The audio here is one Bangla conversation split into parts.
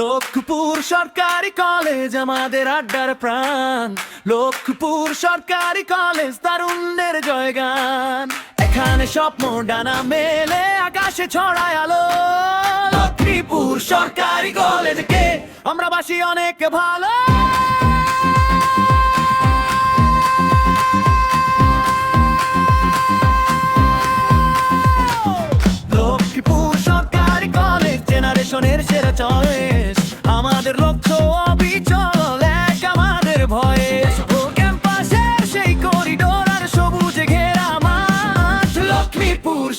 লক্ষ্মীপুর সরকারি কলেজ আমাদের আড্ডার প্রাণ। লক্ষ্মপুর সরকারি কলেজ তারুণ্যের জয়গান। এখানে স্বপ্ন ডানা মেলে, আকাশে ছড়ায় আলো। লক্ষ্মীপুর সরকারি কলেজকে আমরা বাসি অনেক ভালো।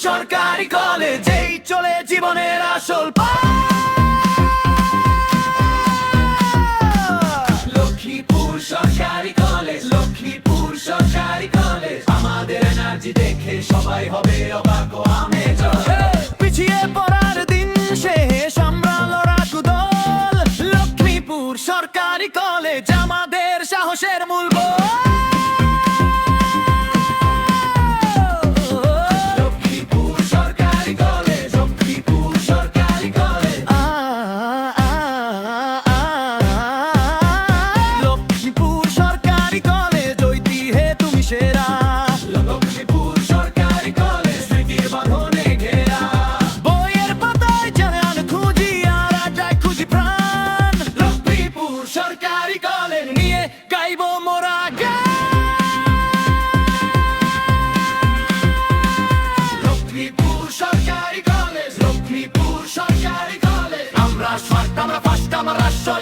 সরকারি কলেজেই চলে জীবনের আসল লক্ষ্মীপুর সরকারি কলেজ, লক্ষ্মীপুর সরকারি কলেজ। আমাদের এনার্জি দেখে সবাই হবে অবাক পিছিয়ে পড়ার দিন শেষ, আমরা লড়াকু লক্ষ্মীপুর সরকারি কলেজ, আমাদের সাহসের মূল লক্ষ্মীপুর সরকারি কলের নিয়ে গাইব মোরা গান। লক্ষ্মীপুর সরকারি কলেজ, লক্ষ্মীপুর সরকারি কলেজ। আমরা আমরা ফার্স্ট, আমরা আসল